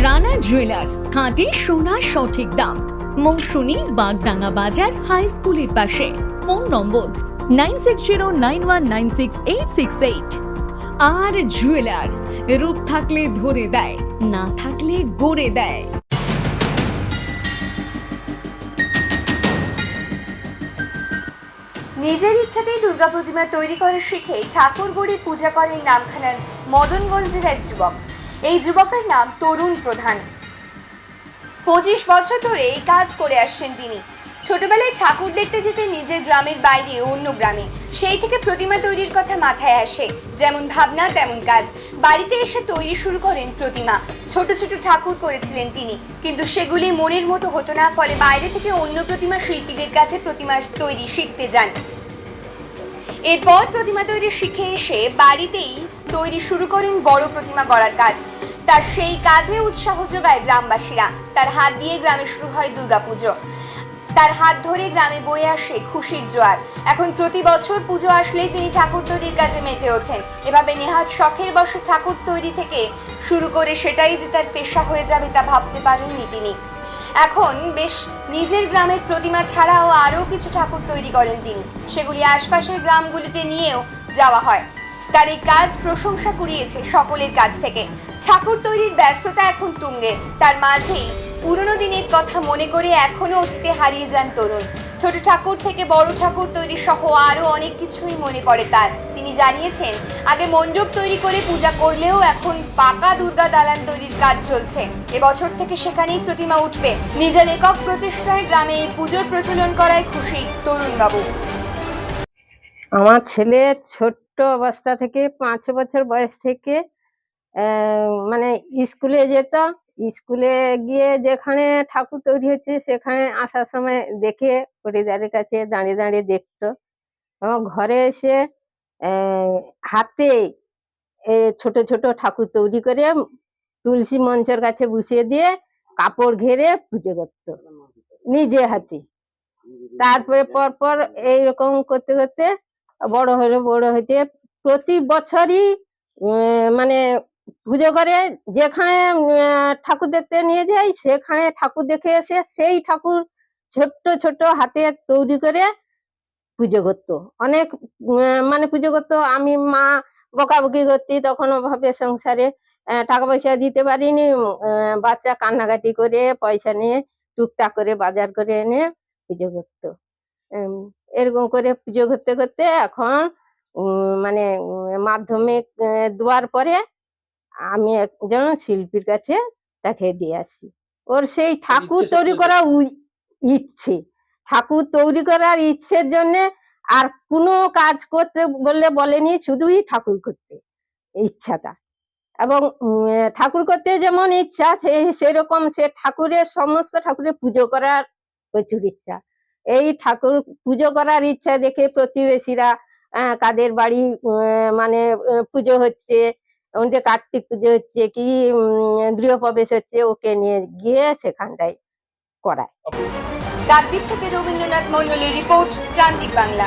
Rana jewellers খাঁটি সোনা সঠিক দাম। মৌসুমী বাগডাঙ্গা বাজার হাই স্কুলের পাশে। Phone number nine six zero nine one nine six eight six eight আর জুয়েলার্স রূপ থাকলে ধরে দেয়, না থাকলে গড়ে দেয়। নিজের ইচ্ছাতেই দুর্গা প্রতিমা তৈরি করে শিখে ঠাকুর গড়ে পূজা করেন নামখানার মদনগঞ্জের এক যুবক। এই যুবকের নাম তরুণ প্রধান। পঁচিশ বছর ধরে এই কাজ করে আসছেন তিনি। ছোটবেলায় ঠাকুর দেখতে যেতে নিজের গ্রামের বাইরে অন্য গ্রামে। সেই থেকে প্রতিমা তৈরির কথা মাথায় আসে। যেমন ভাবনা, তেমন কাজ। বাড়িতে এসে তৈরি শুরু করেন প্রতিমা। ছোট ছোট ঠাকুর করেছিলেন তিনি। কিন্তু সেগুলি মনের মতো হতো না, ফলে বাইরে থেকে অন্য প্রতিমা শিল্পীদের কাছে প্রতিমা তৈরি শিখতে যান। এরপর প্রতিমা তৈরি শিখে এসে বাড়িতেই তৈরি শুরু করেন বড় প্রতিমা গড়ার কাজ। তার সেই কাজে উৎসাহ যোগায় গ্রামবাসীরা। তার হাত দিয়ে গ্রামে শুরু হয় দুর্গাপুজো। তার হাত ধরে গ্রামে বয়ে আসে খুশির জোয়ার। এখন প্রতি বছর পুজো আসলেই তিনি ঠাকুর তৈরির কাজে মেতে ওঠেন। এভাবে নেহাত শখের বসে ঠাকুর তৈরি থেকে শুরু করে সেটাই যে তার পেশা হয়ে যাবে তা ভাবতে পারেননি তিনি। এখন বেশ নিজের গ্রামের প্রতিমা ছাড়াও আরও কিছু ঠাকুর তৈরি করেন তিনি। সেগুলি আশপাশের গ্রামগুলিতে নিয়েও যাওয়া হয়। তার এই কাজ প্রশংসা কুড়িয়েছে সকলের কাছ থেকে। ঠাকুর তৈরির ব্যস্ততা এখন তুঙ্গে। তার মাঝেই পুরনো দিনের কথা মনে করে এখনও অতীতে হারিয়ে যান তরুণ। ছোট ঠাকুর থেকে বড় ঠাকুর তৈরি সহ আরও অনেক কিছুই মনে পড়ে তার। তিনি জানিয়েছেন, আগে মণ্ডপ তৈরি করে পূজা করলেও এখন পাকা দুর্গা দালান তৈরির কাজ চলছে। এবছর থেকে সেখানেই প্রতিমা উঠবে। নিজের একক প্রচেষ্টায় গ্রামে এই পুজোর প্রচলন করায় খুশি তরুণবাবু। আমার ছেলে ছোট্ট অবস্থা থেকে পাঁচ বছর বয়স থেকে মানে স্কুলে যেত স্কুলে গিয়ে যেখানে ঠাকুর তৈরি হচ্ছে, সেখানে আসার সময় দেখে পরিবারের কাছে দাঁড়িয়ে দাঁড়িয়ে দেখতো। এবং ঘরে এসে হাতে ছোট ছোট ঠাকুর তৈরি করে তুলসী মঞ্চের কাছে বসিয়ে দিয়ে কাপড় ঘেরে পুজো করতো, নিজে হাতে। তারপরে পরপর পর এইরকম করতে করতে বড় হলো, বড় হইতে প্রতি বছরই মানে পুজো করে, যেখানে ঠাকুর দেখতে নিয়ে যাই, সেখানে ঠাকুর দেখে এসে সেই ঠাকুর ছোট্ট ছোট হাতে তৈরি করে পুজো করতো। অনেক মানে পুজো করতো। আমি মা বকাবকি করতি তখন অভাবে সংসারে টাকা পয়সা দিতে পারিনি বাচ্চা কান্নাকাটি করে পয়সা নিয়ে টুকটাক করে বাজার করে এনে পুজো করতো। এরকম করে পুজো করতে করতে এখন মানে মাধ্যমিক দেওয়ার পরে আমি একজন শিল্পীর কাছে তাকে দিয়ে আসি। ওর সেই ঠাকুর তৈরি? করা ইচ্ছে। ঠাকুর তৈরি করার ইচ্ছের জন্য আর কোনো কাজ করতে বললে বলেনি শুধুই ঠাকুর করতে ইচ্ছাটা। এবং ঠাকুর করতে যেমন ইচ্ছা সেরকম সে ঠাকুরের সমস্ত ঠাকুরের পুজো করার প্রচুর ইচ্ছা। এই ঠাকুর পুজো করার ইচ্ছা দেখে প্রতিবেশীরা কাদের বাড়ি মানে পুজো হচ্ছে ওদের কার্তিক পুজো হচ্ছে কি গৃহপ্রবেশ হচ্ছে ওকে নিয়ে গিয়ে সেখানটায় করায়। কার্তিক থেকে রবীন্দ্রনাথ মন্ডলের রিপোর্ট প্রান্তিক বাংলা।